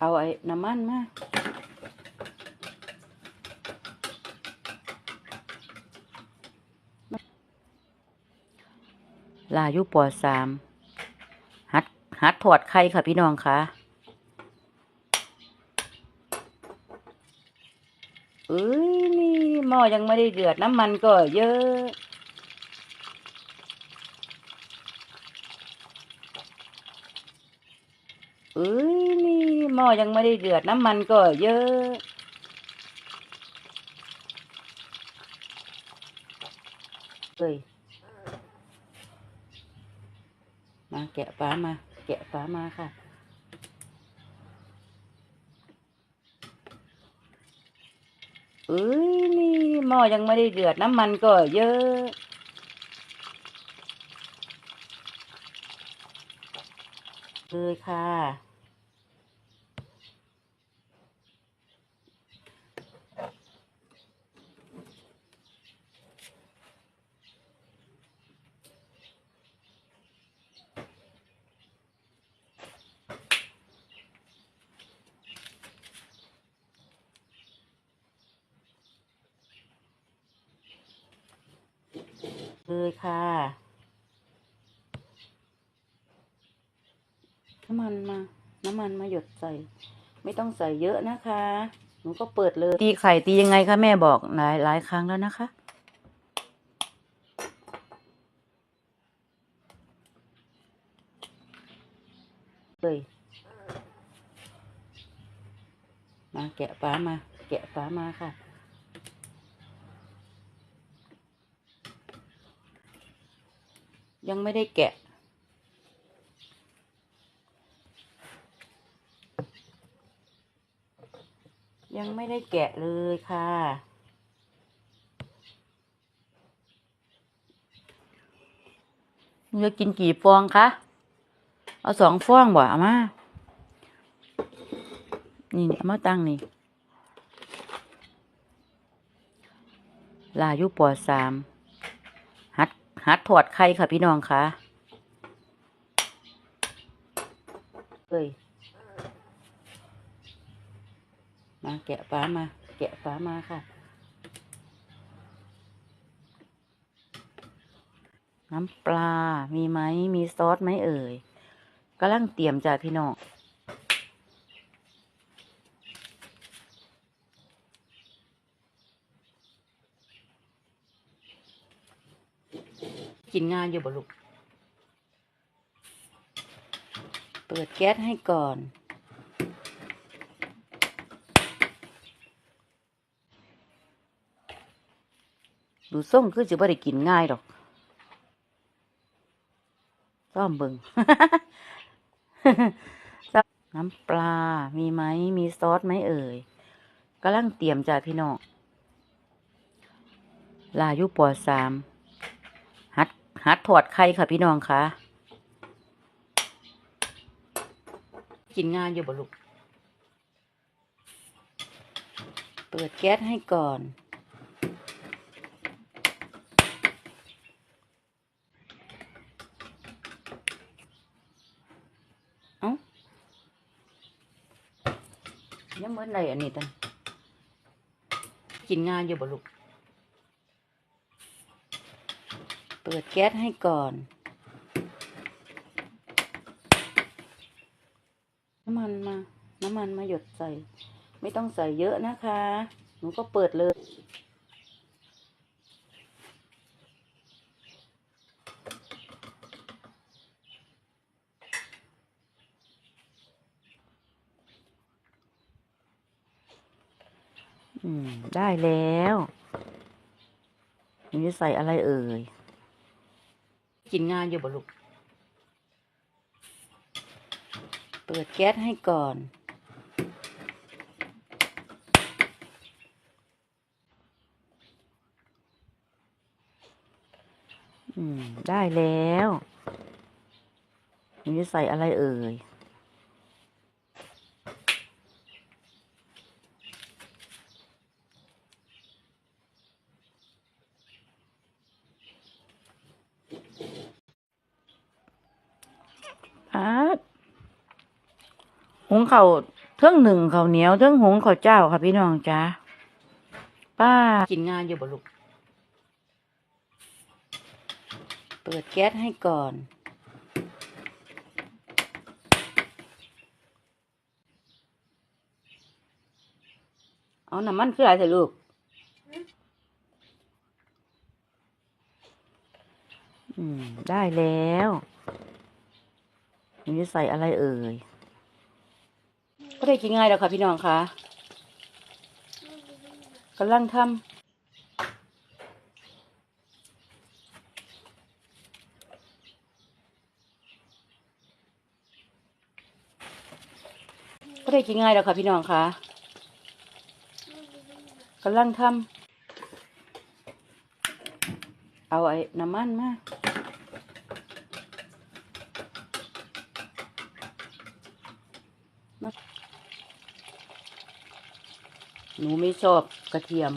เอาไอ้น้ำมันมาลายุปอสามหัดหัดถอดไข่ค่ะพี่น้องคะเอ้ยนี่หม้อยังไม่ได้เดือดน้ำมันก็เยอะ เอ้ยนี่ หม้อยังไม่ได้เดือดน้ำมันก็เยอะเอ้ยมาแกะปลามา แกะปลามาค่ะ เอ้ยนี่หม้อยังไม่ได้เดือดน้ำมันก็เยอะเลยค่ะ เลยค่ะน้ำมันมา น้ำมันมาหยดใส่ ไม่ต้องใส่เยอะนะคะ หนูก็เปิดเลย ตีไข่ตียังไงคะแม่บอกหลายหลายครั้งแล้วนะคะ เลยมาแกะปลามา แกะปลามาค่ะ ยังไม่ได้แกะ ยังไม่ได้แกะเลยค่ะ จะกินกี่ฟองคะ เอาสองฟองบ่เอามา นี่เอามาตั้งนี่ ลายุปอสาม หัดถอดไข่ค่ะพี่น้องค่ะเอ้ยมาแกะปลามา แกะปลามาค่ะ น้ำปลา มีไหม มีซอสไหมเอ่ยกำลังเตรียมจ้าพี่น้อง กินงานอยู่บ่ลูก เปิดแก๊สให้ก่อน ดูส่งคือจะไม่ได้กินง่ายดอกซ่อมเบิงน้ำปลา มีไหม มีซอสไหมเอ่ยกำลังเตรียมจ้าพี่น้อง ลายุปอสาม หัดหัดถอดไข่ค่ะพี่น้องค่ะ กินงานอยู่บ่ลูก เปิดแก๊สให้ก่อน เอ้ายังเหมือนไรอันนี้ตันกินงานอยู่บ่ลูก เปิดแก๊สให้ก่อน น้ำมันมา น้ำมันมาหยดใส่ ไม่ต้องใส่เยอะนะคะ หนูก็เปิดเลยอืมได้แล้วหนูจะใส่อะไรเอ่ย กินงานอยู่บ่ลูก เปิดแก๊สให้ก่อน อืม ได้แล้วนูจะใส่อะไรเอ่ย อาดหุ งเขาเทิงหนึ่งเขาเหนียวเทิงหุงข้าเจ้าค่ะพี่น้องจ้าป้ากินงานอยู่บ่ลูกเปิดแก๊สให้ก่อน เอาน้ำมันคืออะไรเถอะลูกได้แล้วนูจะใส่อะไรเอ่ย ก็ได้กินง่ายแล้วค่ะพี่น้องคะกำลังทำก็ได้กินง่ายแล้วค่ะพี่น้องคะกำลังทำเอาไอ้น้ำมันมามา หนูไม่ชอบกระเทียม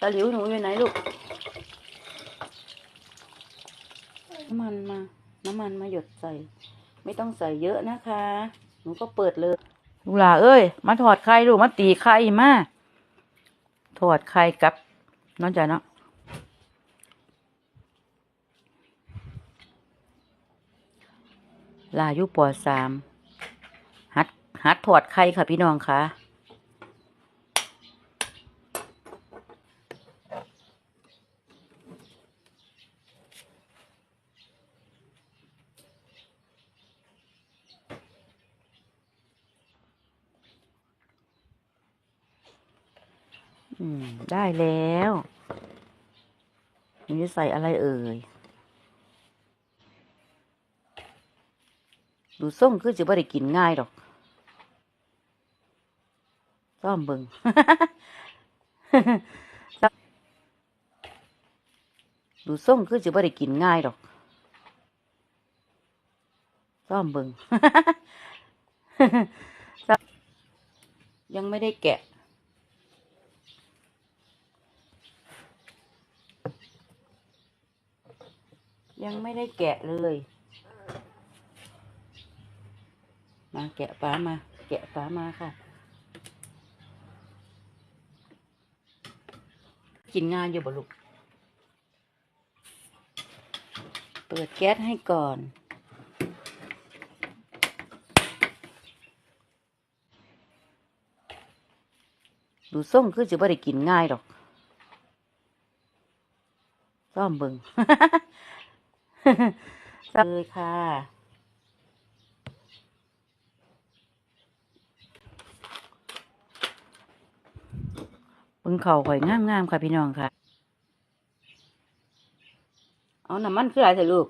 ตะหลิวหนูอยู่ไหนลูก น้ำมันมา น้ำมันมาหยดใส่ ไม่ต้องใส่เยอะนะคะ หนูก็เปิดเลยลูกหลาเอ้ย มาถอดไข่ลูก มาตีไข่มา ถอดไข่กับน้องจ๋าเนาะลายุปอสามหัดหัดถอดไข่ค่ะพี่น้องค่ะ อืม ได้แล้วนูจะใส่อะไรเอ่ย ดูส่งคือจะไม่ได้กินง่ายดอกซ่อมเบิงดูส่งคือจะไม่ได้กินง่ายดอกซ่อมเบิงยังไม่ได้แกะ ยังไม่ได้แกะเลย มาแกะฟ้ามา แกะฟ้ามาค่ะ กินงานอยู่บ่ลูก เปิดแก๊สให้ก่อนดูส่งคือจะไม่ได้กินง่ายดอกซ่อมเบิง เลยค่ะเบิ่งเข่าข่อยงามๆค่ะพี่น้องค่ะ เอาน้ำมันคืออะไรเถอะลูก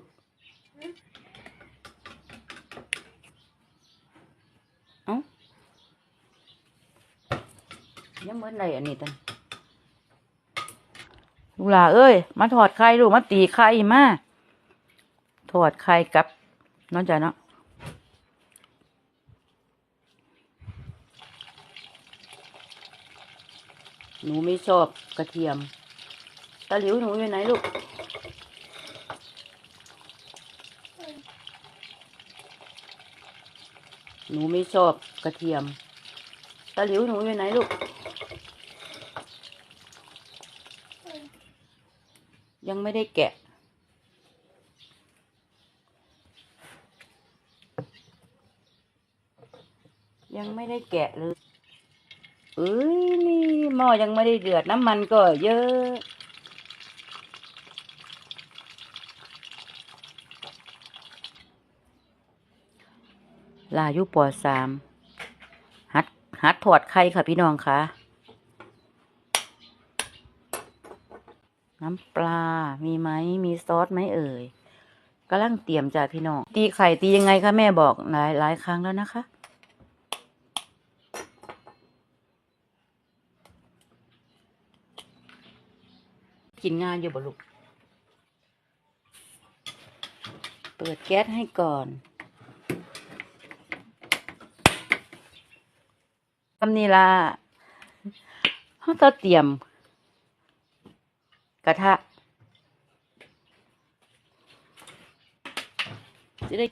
เอายังเหมือนไรอันนี้ตันลูกหลาเอ้ย มาถอดไข่ลูก มาตีไข่มา อดไข่กับน้องจ๋าเนาะหนูไม่ชอบกระเทียม ตะหลิวหนูอยู่ไหนลูก หนูไม่ชอบกระเทียม ตะหลิวหนูอยู่ไหนลูก ยังไม่ได้แกะ ยังไม่ได้แกะเลยเอ้ยนี่หม้อยังไม่ได้เดือดน้ำมันก็เยอะ ลายุปอสามหัดหัดถอดไข่ค่ะพี่น้องค่ะ น้ำปลา มีไหม มีซอสไหมเอ่ยกำลังเตรียมจ้ะพี่น้อง ตีไข่ตียังไงคะแม่บอกหลายหลายครั้งแล้วนะคะ กินงานอยู่บ่ลูก เปิดแก๊สให้ก่อนทำนี่ละเขาต้องเตรียม กระทะจะได้